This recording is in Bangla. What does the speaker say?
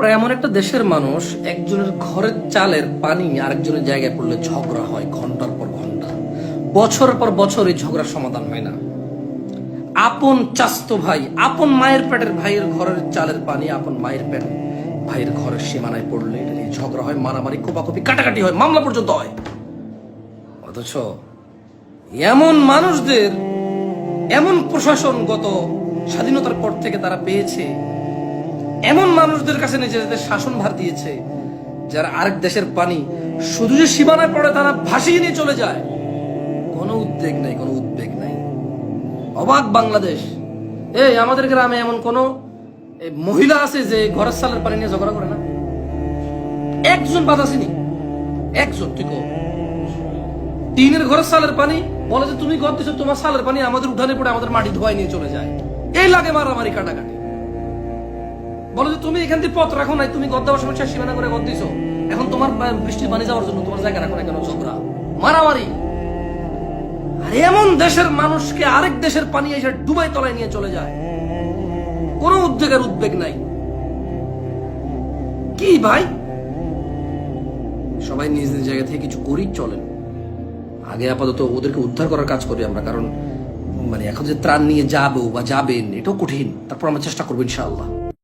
আমরা এমন একটা দেশের মানুষ, একজনের ঘরের চালের পানি আরেকজনের জায়গায় পড়লে ঝগড়া হয় ঘণ্টার পর ঘণ্টা। বছর পর বছর এই ঝগড়ার সমাধান হয় না। আপন চাস্তো ভাই, আপন মায়ের পেটের ভাইয়ের ঘরের চালের পানি, আপন মায়ের পেট ভাইয়ের ঘরের সীমানায় পড়লে এটা নিয়ে ঝগড়া হয়, মারামারি, কোপাকুপি, কাটাকাটি হয়, মামলা পর্যন্ত হয়। অথচ এমন মানুষদের, এমন প্রশাসনগত স্বাধীনতার পর থেকে তারা পেয়েছে এমন মানুষদের কাছে নিজেদের শাসন ভার দিয়েছে, যারা আরেক দেশের পানি শুধু যে সীমানায় পড়ে তারা ভাসিয়ে নিয়ে চলে যায়। কোনো উদ্বেগ নাই, কোনো উদ্বেগ নাই। অবাক বাংলাদেশ। এই, আমাদের গ্রামে এমন কোন মহিলা আছে যে ঘরের সালের পানি নিয়ে ঝগড়া করে না? একজন বাদ আসেনি। একজন, তুই। টিনের ঘরের সালের পানি বলে যে, তুমি ঘর দিছো, তোমার সালের পানি আমাদের উঠানে পড়ে আমাদের মাটি ধোয়াই নিয়ে চলে যায়। এই লাগে মারামারি, কাটাকাটি। বলে যে তুমি এখান থেকে পথ রাখো নাই, তুমি গদ দেওয়ার শেষ সীমানা করে গদ দিছো। এখন তোমার বৃষ্টির পানি যাওয়ার জন্য তোমার জায়গা রাখো না কেন, ঝগড়া, মারামারি। আর এমন দেশের মানুষকে আরেক দেশের পানি এসে ডুবাই তলায় নিয়ে চলে যায়। কোনো উদ্বেগের উদ্বেগ নাই। কি ভাই? সবাই নিজ নিজ জায়গা থেকে কিছু করি চলেন। আগে আপাতত ওদেরকে উদ্ধার করার কাজ করি আমরা, কারণ মানে এখন যে ত্রাণ নিয়ে যাব বা যাবেন, এটাও কঠিন। তারপর আমরা চেষ্টা করব ইনশাআল্লাহ।